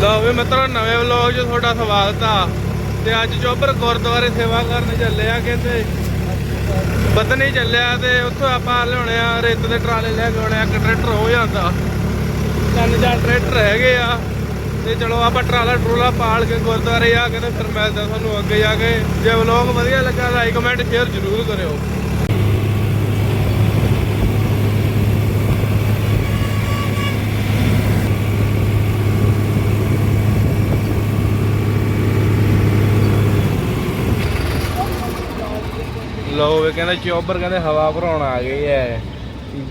ਲਓ ਵੀ ਮਿੱਤਰੋ, ਨਵੇਂ ਵਲੌਗ 'ਚ ਤੁਹਾਡਾ ਸਵਾਗਤ ਆ। ਤੇ ਅੱਜ ਚੋਬਰ ਗੁਰਦੁਆਰੇ ਸੇਵਾ ਕਰਨ ਚੱਲੇ ਆ ਕਹਿੰਦੇ ਬਦਨੀ ਚੱਲਿਆ ਤੇ ਉੱਥੋਂ ਆਪਾਂ ਲਿਆਉਣੇ ਆ, ਰੇਤ ਦੇ ਟਰਾਲੇ ਲੈ ਕੇ ਆਉਣੇ ਆ, ਇੱਕ ਟਰੈਕਟਰ ਹੋ ਜਾਂਦਾ। ਤਿੰਨ ਚਾਰ ਟਰੈਕਟਰ ਹੈਗੇ ਆ। ਤੇ ਚਲੋ ਆਪਾਂ ਟਰਾਲਾ ਟਰੂਲਾ ਪਾਲ ਕੇ ਗੁਰਦੁਆਰੇ ਆ ਕੇ ਤੇ ਫਿਰ ਮਿਲਦੇ ਤੁਹਾਨੂੰ ਅੱਗੇ ਜਾ ਕੇ। ਜੇ ਵਲੌਗ ਵਧੀਆ ਲੱਗਾ ਲਾਈਕ ਕਮੈਂਟ ਸ਼ੇਅਰ ਜ਼ਰੂਰ ਕਰਿਓ। ਲੋ ਵੇ ਕਹਿੰਦੇ ਚੋਬਰ ਕਹਿੰਦੇ ਹਵਾ ਭਰਾਉਣ ਆ ਗਏ ਐ।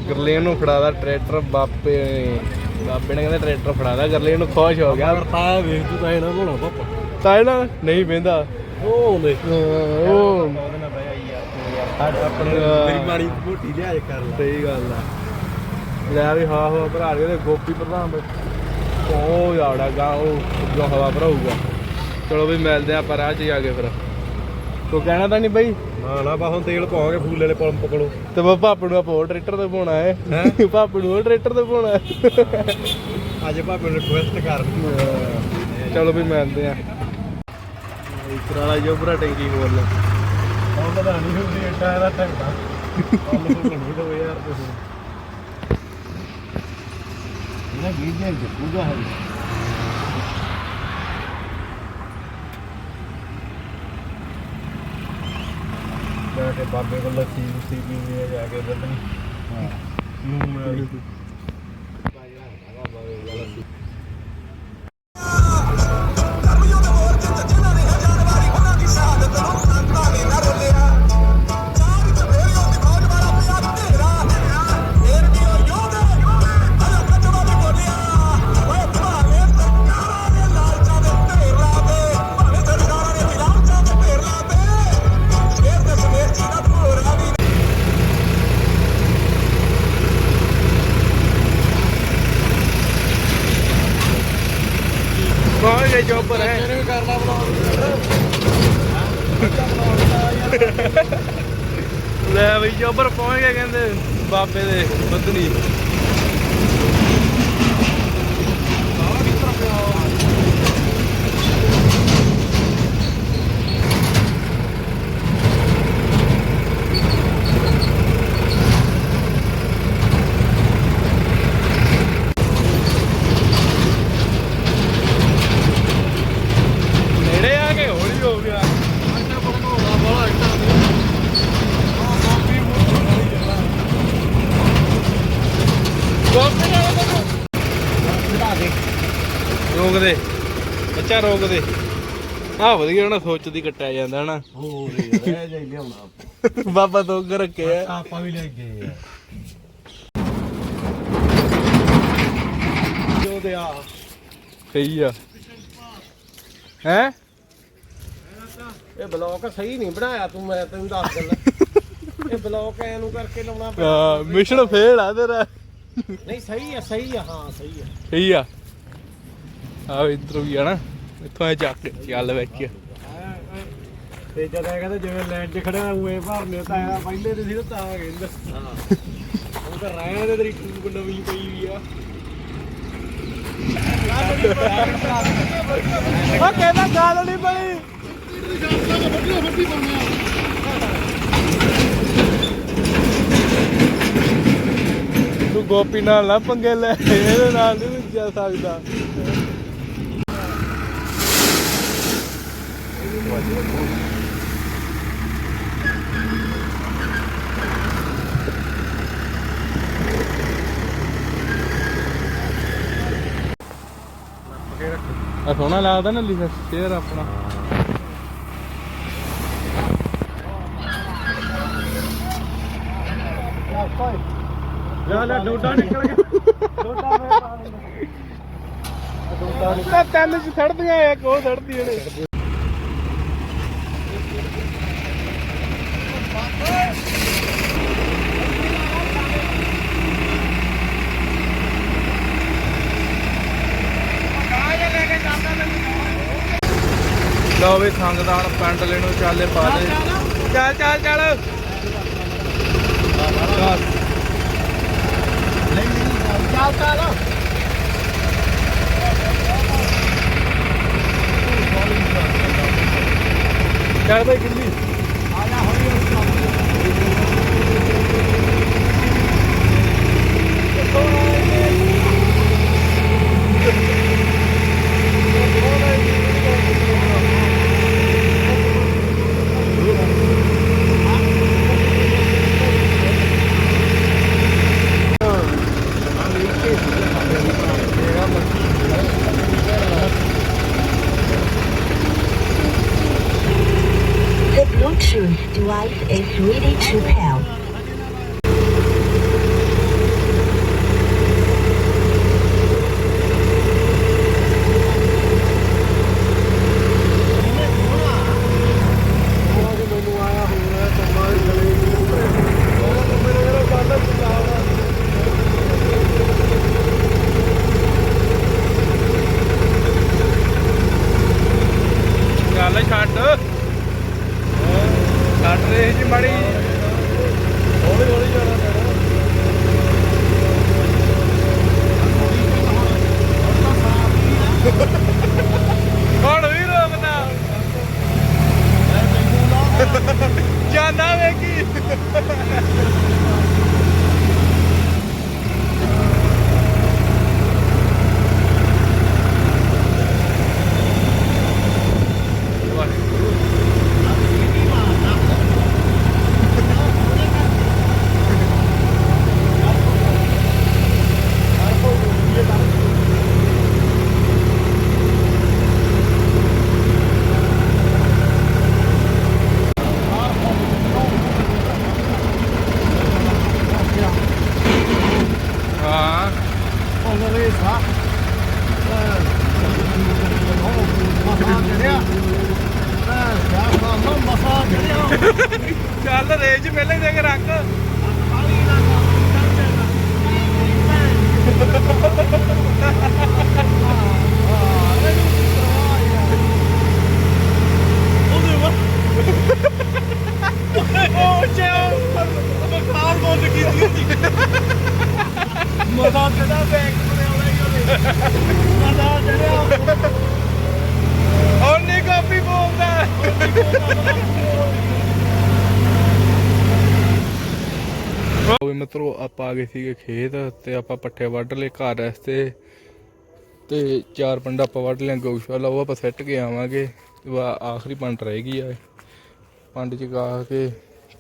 ਗਰਲੇਨ ਨੂੰ ਫੜਾਦਾ ਟਰੈਕਟਰ ਬਾਪੇ ਨੇ ਬਾਪੇ ਨੇ ਕਹਿੰਦੇ ਟਰੈਕਟਰ ਫੜਾਦਾ ਗਰਲੇਨ ਨੂੰ ਖੁਸ਼ ਹੋ ਗਿਆ। ਵਰਤਾਇਆ ਵੇਖ ਤੂੰ ਤਾਂ ਇਹਨਾਂ ਕੋਲੋਂ ਪਾਪਾ। ਤਾਂ ਇਹ ਨਾ ਨਹੀਂ ਬਹਿੰਦਾ ਉਹ ਆਉਂਦੇ। ਉਹ ਆਪਣੇ। ਮੇਰੀ ਮਾੜੀ ਮੋਟੀ ਲਿਆ ਕਰ ਲਾ। ਸਹੀ ਗੱਲ ਆ। ਲੈ ਵੀ ਹਾਂ ਹਾਂ ਭਰਾ ਦੇ ਗੋਪੀ ਪ੍ਰਧਾਨ ਉਹ ਜਾੜਾ ਗਾ ਉਹ ਜੋ ਹਵਾ ਭਰਾਊਗਾ। ਚਲੋ ਵੀ ਮਿਲਦੇ ਆ ਪਰ ਆ ਚ ਜਾ ਕੇ ਫਿਰ। ਤੂੰ ਕਹਿਣਾ ਤਾਂ ਨਹੀਂ ਬਈ? ਨਾ ਨਾ ਬਾ ਹੁਣ ਤੇਲ ਪਾਵਾਂਗੇ ਫੂਲੇ ਵਾਲੇ ਪੰਪ ਕੋਲੋਂ। ਤੇ ਬਾ ਭਾਪੇ ਨੂੰ ਆਪਾਂ ਹੋਰ ਟਰੈਕਟਰ ਤੇ ਪਾਉਣਾ ਹੈ। ਹੈਂ? ਭਾਪੇ ਨੂੰ ਹੋਰ ਟਰੈਕਟਰ ਤੇ ਪਾਉਣਾ ਹੈ। ਅੱਜ ਭਾਵੇਂ ਨੂੰ ਰਿਕੁਐਸਟ ਕਰ। ਚਲੋ ਵੀ ਮਿਲਦੇ ਆ ਇਤਰਾਲਾ ਜੋ ਬਰਾ ਟੈਂਕੀ ਖੋਲ ਲੈ। ਹੁਣ ਪਤਾ ਨਹੀਂ ਹੁੰਦੀ ਏਡਾ ਇਹਦਾ ਟੰਗਾ ਕੱਲ ਨੂੰ ਬਣੀ ਦੋ ਯਾਰ ਤੁਸੀਂ ਇਹਨਾਂ ਵੀਡੀਓ ਜੱਪੂਗਾ ਹੈ ਕੇ ਬਾਬੇ ਕੋਲ ਲੱਸੀ ਲੁੱਸੀ ਪੀਂਦੇ ਆ ਜਾ ਕੇ ਉਧਰ ਹਾਂ। ਨੂੰ ਚੋਪਰ ਕਹਿੰਦੇ ਬਾਬੇ ਦੇ ਬਦਨੀ ਨੇੜੇ ਆ ਕੇ ਹੌਲੀ ਹੋ ਗਿਆ ਰੋਕ ਦੇ ਬੱਚਾ ਰੋਕ ਦੇ ਆ ਵਧੀਆ ਨਾ ਸੋਚਦੀ ਕੱਟਿਆ ਜਾਂਦਾ ਹਨਾ। ਹੋਰ ਯਾਰ ਇਹ ਜਾਈ ਲਿਆਉਣਾ ਬਾਬਾ ਤੋਂ ਅੱਗੇ ਰੱਖਿਆ ਆਪਾਂ ਵੀ ਲੈ ਗਏ ਆ। ਜੋ ਦੇ ਆ। ਸਹੀ ਆ। ਹੈ? ਇਹ ਬਲੌਕ ਸਹੀ ਨਹੀਂ ਬਣਾਇਆ ਤੂੰ ਮੈਂ ਤੈਨੂੰ ਦੱਸ ਦਿੰਦਾ ਇਹ ਬਲੌਕ ਐ ਨੂੰ ਕਰਕੇ ਲਾਉਣਾ ਪੈਣਾ। ਮਿਸ਼ਨ ਫੇਲ ਆ ਤੇਰਾ। ਨਹੀਂ ਸਹੀ ਆ ਸਹੀ ਆ ਹਾਂ ਸਹੀ ਆ। ਸਹੀ ਆ। ਆ ਇਧਰ ਵੀ ਆ ਨਾ, ਇੱਥੋਂ ਐ ਚੱਕ ਚੱਲ ਵਿੱਚ ਤੇ ਜਦ ਇਹ ਕਹਿੰਦੇ ਜਿਵੇਂ ਲਾਈਨ 'ਚ ਖੜਿਆ ਹੋਏ ਭਰਨੇ ਤਾਂ ਆ ਪਹਿਲੇ ਤੇ ਸੀ ਨਾ, ਤਾਂ ਕਹਿੰਦਾ ਹਾਂ ਉਹ ਤਾਂ ਰਾਇਆ ਦੇ ਤੇਰੀ ਟੂਬ ਨਵੀਂ ਪਈ ਵੀ ਆ। ਉਹ ਕਹਿੰਦਾ ਗੱਲ ਨਹੀਂ ਬਣੀ ਤੂੰ ਗੋਪੀ ਨਾਲ ਨਾ ਪੰਗੇ ਲੈ, ਇਹਦੇ ਨਾਲ ਨਹੀਂ ਜਾ ਸਕਦਾ। ਆ ਸੋਹਣਾ ਲੱਗਦਾ ਨਾ ਲਿਖਿਆ ਸ਼ੇਰ ਆਪਣਾ। ਜਾ ਲੈ ਡੋਡਾ ਨਿਕਲ ਗਿਆ। ਡੋਡਾ ਮੈਂ ਪਾ ਡੋਡਾ ਤਿੰਨ ਚ ਛੜਦੀਆਂ ਇੱਕ ਉਹ ਛੜਦੀਆਂ ਨੇ ਲਓ ਵੀ ਸੰਗਦਾਨ ਪਿੰਡ ਲੈਣੋ ਚਾਲੇ ਪਾ ਦੇ ਚੱਲ ਚੱਲ ਚੱਲ। ਬਸ ਚੱਲ ਚੱਲ। ਚੱਲ ਬਈ ਜਾਂਦਾ ਵੇਖੀ ਹਾਂ ਉਹ ਰੇ ਸਾ ਮਸਾ ਚੜਿਆ ਮੈਂ ਸਾ ਮਸਾ ਚੜਿਆ ਚੱਲ ਰੇਜ ਪਹਿਲੇ ਦੇ ਕੇ ਰੱਖ ਉਹ ਮਸਾ ਚੜਾ ਬੈਂਕ ਆਉਣਾ ਹੀ ਉਹਦੇ। ਮਸਾ ਚੜਿਆ ਉਹਨੇ ਕਾਪੀ ਬੋਲਦਾ ਉਹ ਮਿੱਤਰੋ, ਆਪਾਂ ਆ ਗਏ ਸੀਗੇ ਖੇਤ ਤੇ ਆਪਾਂ ਪੱਠੇ ਵੱਢ ਲਏ ਘਰ ਵਾਸਤੇ ਤੇ ਚਾਰ ਪੰਡਾ ਆਪਾਂ ਵੱਢ ਲਿਆ ਗਊਸ਼ਾਲਾ ਉਹ ਆਪਾਂ ਸੈੱਟ ਕੇ ਆਵਾਂਗੇ। ਤੇ ਆਖਰੀ ਪੰਡ ਰਹਿ ਗਈ ਆ ਪੰਡ ਚ ਗਾ ਕੇ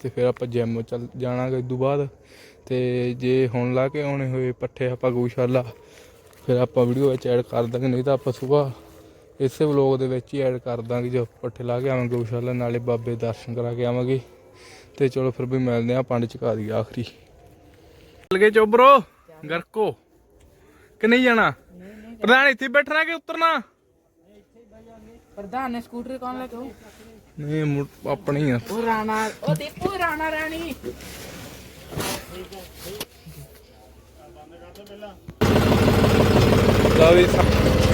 ਤੇ ਫਿਰ ਆਪਾਂ ਜਿਮ ਚੱਲ ਜਾਣਾਗੇ ਇਦੋਂ ਬਾਅਦ। ਤੇ ਜੇ ਹੁਣ ਲਾ ਕੇ ਆਉਣੇ ਹੋਏ ਪੱਠੇ ਆਪਾਂ ਗਊਸ਼ਾਲਾ, ਫਿਰ ਆਪਾਂ ਵੀਡੀਓ ਵਿੱਚ ਐਡ ਕਰ ਦਾਂਗੇ, ਨਹੀਂ ਤਾਂ ਆਪਾਂ ਸਵੇਰ ਇਸੇ ਵਲੋਗ ਦੇ ਵਿੱਚ ਹੀ ਐਡ ਕਰ ਦਾਂਗੇ, ਜੋ ਪੱਠੇ ਲਾ ਕੇ ਆਵਾਂਗੇ ਗਊਸ਼ਾਲਾ, ਨਾਲੇ ਬਾਬੇ ਦਰਸ਼ਨ ਕਰਾ ਕੇ ਆਵਾਂਗੇ। ਤੇ ਚਲੋ ਫਿਰ ਵੀ ਮਿਲਦੇ ਆ ਪੰਡ ਚਕਾ ਦੀ ਆਖਰੀ। ਚੱਲ ਗਏ ਚੋਬਰੋ ਗਰਕੋ। ਕਿ ਨਹੀਂ ਜਾਣਾ? ਪ੍ਰਧਾਨ ਇੱਥੇ ਬੈਠਣਾ ਕਿ ਉਤਰਨਾ? ਪ੍ਰਧਾਨ ਨੇ ਸਕੂਟਰ ਕੌਣ ਲੈ ਕੇ ਆਊ? ਨਹੀਂ ਮੁੜ- ਆਪਣੀ ਆ। ਉਹ ਰਾਣਾ ਉਹ ਦੀਪੂ ਰਾਣਾ ਰਾਣੀ। ਲਓ ਵੀ ਸਾ-